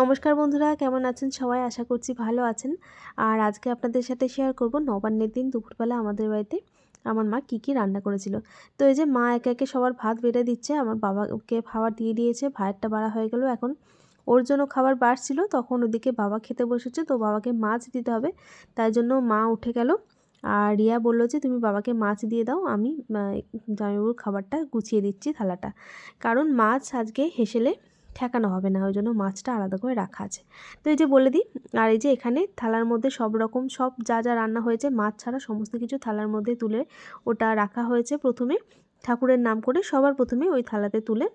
নমস্কার বন্ধুরা, কেমন আছেন সবাই? আশা করছি ভালো আছেন। আর আজকে আপনাদের সাথে শেয়ার করব নবান্নের দিন দুপুরবেলা আমাদের বাড়িতে। আমার মা কী কী রান্না করেছিল। তো এই যে মা একে একে সবার ভাত বেড়ে দিচ্ছে, আমার বাবাকে খাবার দিয়ে দিয়েছে ভাতটা বাড়া হয়ে গেল এখন। ওর জন্য খাবার বাড়ছিল, তখন ওদিকে বাবা খেতে বসেছে, তো বাবাকে মাছ দিতে হবে, তাই জন্য মা উঠে গেল। আর রিয়া বলল যে, তুমি বাবাকে মাছ দিয়ে দাও, আমি জামাইবাবুর খাবারটা গুছিয়ে দিচ্ছি থালাটা। কারণ মাছ আজকে হেসেলে ঠেকানো হবে না ওই জন্য মাছটা আলাদা করে রাখা আছে। তো এই যে বলে দিই, আর এই যে এখানে থালার মধ্যে সব রকম, সব যা যা রান্না হয়েছে, মাছ ছাড়া সমস্ত কিছু থালার মধ্যে তুলে ওটা রাখা হয়েছে প্রথমে। ঠাকুরের নাম করে সবার প্রথমে ওই থালাতে তুলে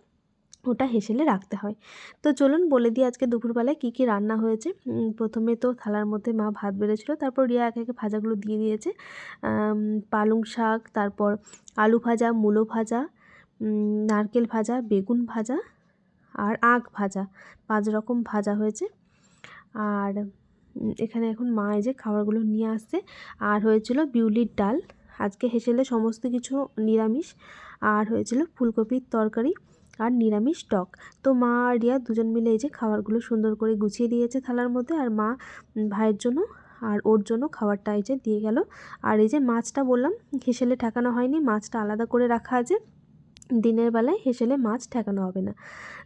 ওটা হেসেলে রাখতে হয়। তো চলুন বলে দিই আজকে দুপুরবেলায় কী কী রান্না হয়েছে। প্রথমে তো থালার মধ্যে মা ভাত বেড়েছিল, তারপর রিয়া একে একে ভাজাগুলো দিয়ে দিয়েছে। পালং শাক, তারপর আলু ভাজা, মূলো ভাজা নারকেল ভাজা, বেগুন ভাজা আর আখ ভাজা, পাঁচ রকম ভাজা হয়েছে। আর এখানে এখন মা এই যে খাবারগুলো নিয়ে আসছে। আর হয়েছিল বিউলির ডাল। আজকে হেসেলে সমস্ত কিছু নিরামিষ। আর হয়েছিল ফুলকপির তরকারি আর নিরামিষ টক। তো মা আর রিয়া দুজন মিলে এই যে খাবারগুলো সুন্দর করে গুছিয়ে দিয়েছে থালার মধ্যে। আর মা ভাইয়ের জন্য আর ওর জন্য খাবারটা এই যে দিয়ে গেল। আর এই যে মাছটা বললাম, হেসেলে ঠেকানো হয়নি। মাছটা আলাদা করে রাখা আছে। দিনের বেলায় হেসেলে মাছ ঠেকানো হবে না।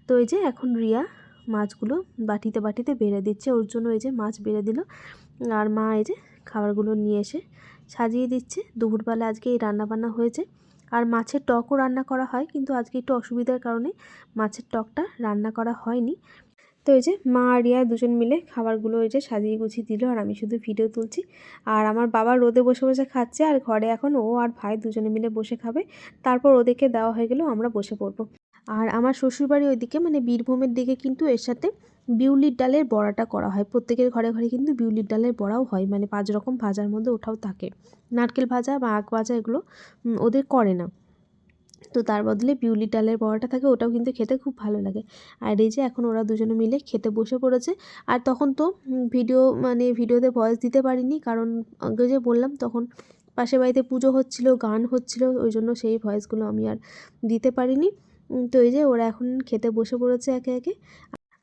তো এই যে এখন রিয়া মাছগুলো বাটিতে বাটিতে বেড়ে দিচ্ছে, ওর জন্য এই যে মাছ বেড়ে দিল। আর মা এই যে খাবারগুলো নিয়ে এসে সাজিয়ে দিচ্ছে। দুপুরবেলা আজকে এই রান্নাবান্না হয়েছে। আর মাছের টকও রান্না করা হয়, কিন্তু আজকে একটু অসুবিধার কারণে মাছের টকটা রান্না করা হয়নি। তো ওই যে মা আর রিয়া দুজন মিলে খাবারগুলো ওই যে সাজিয়ে গুছিয়ে দিল, আর আমি শুধু ভিডিও তুলছি। আর আমার বাবা রোদে বসে বসে খাচ্ছে, আর ঘরে এখন ও আর ভাই দুজনে মিলে বসে খাবে। তারপর ওদেরকে দেওয়া হয়ে গেলেও আমরা বসে পড়ব। আর আমার শ্বশুরবাড়ি ওইদিকে মানে বীরভূমের দিকে কিন্তু এর সাথে বিউলির ডালের বড়াটা করা হয়। প্রত্যেকের ঘরে ঘরে কিন্তু বিউলির ডালের বড়াও হয় মানে পাঁচ রকম ভাজার মধ্যে ওঠাও থাকে। নারকেল ভাজা বা আখ ভাজা এগুলো ওদের করে না। তো তার বদলে বিউলি ডালের বড়াটা থাকে, ওটাও কিন্তু খেতে খুব ভালো লাগে। আর এই যে এখন ওরা দুজনে মিলে খেতে বসে পড়েছে, আর তখন তো ভিডিও মানে ভিডিওতে ভয়েস দিতে পারিনি, কারণ আগে যে বললাম তখন পাশের বাড়িতে পুজো হচ্ছিল, গান হচ্ছিল, ওই জন্য সেই ভয়েসগুলো আমি আর দিতে পারিনি। তো এই যে ওরা এখন খেতে বসে পড়েছে একে একে।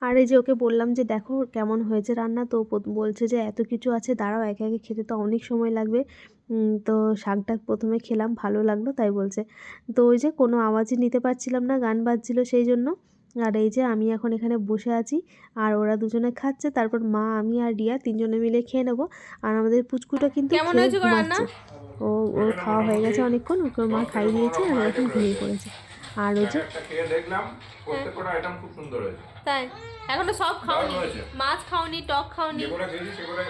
আর এই যে ওকে বললাম যে, দেখো কেমন হয়েছে রান্না। তো বলছে যে, এত কিছু আছে, দাঁড়াও, একে একে খেতে তো অনেক সময় লাগবে। তো শাকটা প্রথমে খেলাম ভালো লাগল তাই বলছে। তো ওই যে কোনো আওয়াজই নিতে পারছিলাম না গান বাজছিল সেই জন্য। আর এই যে আমি এখন এখানে বসে আছি আর ওরা দুজনে খাচ্ছে তারপর মা আমি আর রিয়া তিনজনে মিলে খেয়ে নেব। আর আমাদের পুচকুটা কিন্তু ও ওর খাওয়া হয়ে গেছে অনেকক্ষণ ওকে মা খাই দিয়েছে আর এখন ঘুমিয়ে পড়েছে। আর ওই যে দেখলাম প্রত্যেকটা আইটেম খুব সুন্দর হয়েছে। তাই? এখনও সব খাওনি? মাছ খাওনি টক খাওনি? যেগুলো খেয়েছি সেগুলো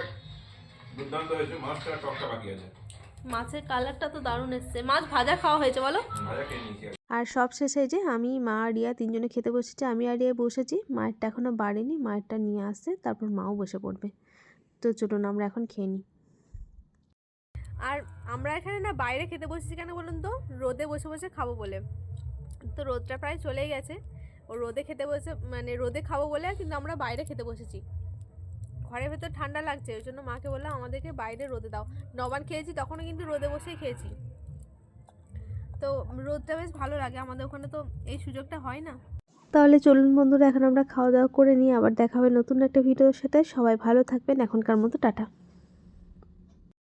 দুর্দান্ত হয়েছে মাছটা টকটা বাকি আছে। মাছের কালারটা তো দারুণ এসছে। মাছ ভাজা খাওয়া হয়েছে বলো। আর সব শেষে যে আমি মা আর রিয়া তিনজনে খেতে বসেছি। আমি আর রিয়া বসেছি। মায়েরটা এখনও বাড়েনি মায়েরটা নিয়ে আসছে তারপর মাও বসে পড়বে। তো চলুন আমরা এখন খেয়ে নিই। আর আমরা এখানে না বাইরে খেতে বসেছি কেন বলুন তো? রোদে বসে বসে খাব বলে। তো রোদটা প্রায় চলে গেছে। ও রোদে খেতে বসে মানে রোদে খাব বলে কিন্তু আমরা বাইরে খেতে বসেছি। ঘরের ভেতর ঠান্ডা লাগছে, ওই জন্য মাকে বললাম, আমাদেরকে বাইরে রোদে দাও। নবান খেয়েছি, তখনও কিন্তু রোদে বসেই খেয়েছি। তো রোদটা বেশ ভালো লাগে, আমাদের ওখানে তো এই সুযোগটা হয় না। তাহলে চলুন বন্ধুরা, এখন আমরা খাওয়া দাওয়া করে নিয়ে আবার দেখা হবে নতুন একটা ভিডিওর সাথে। সবাই ভালো থাকবেন, এখনকার মতো টাটা।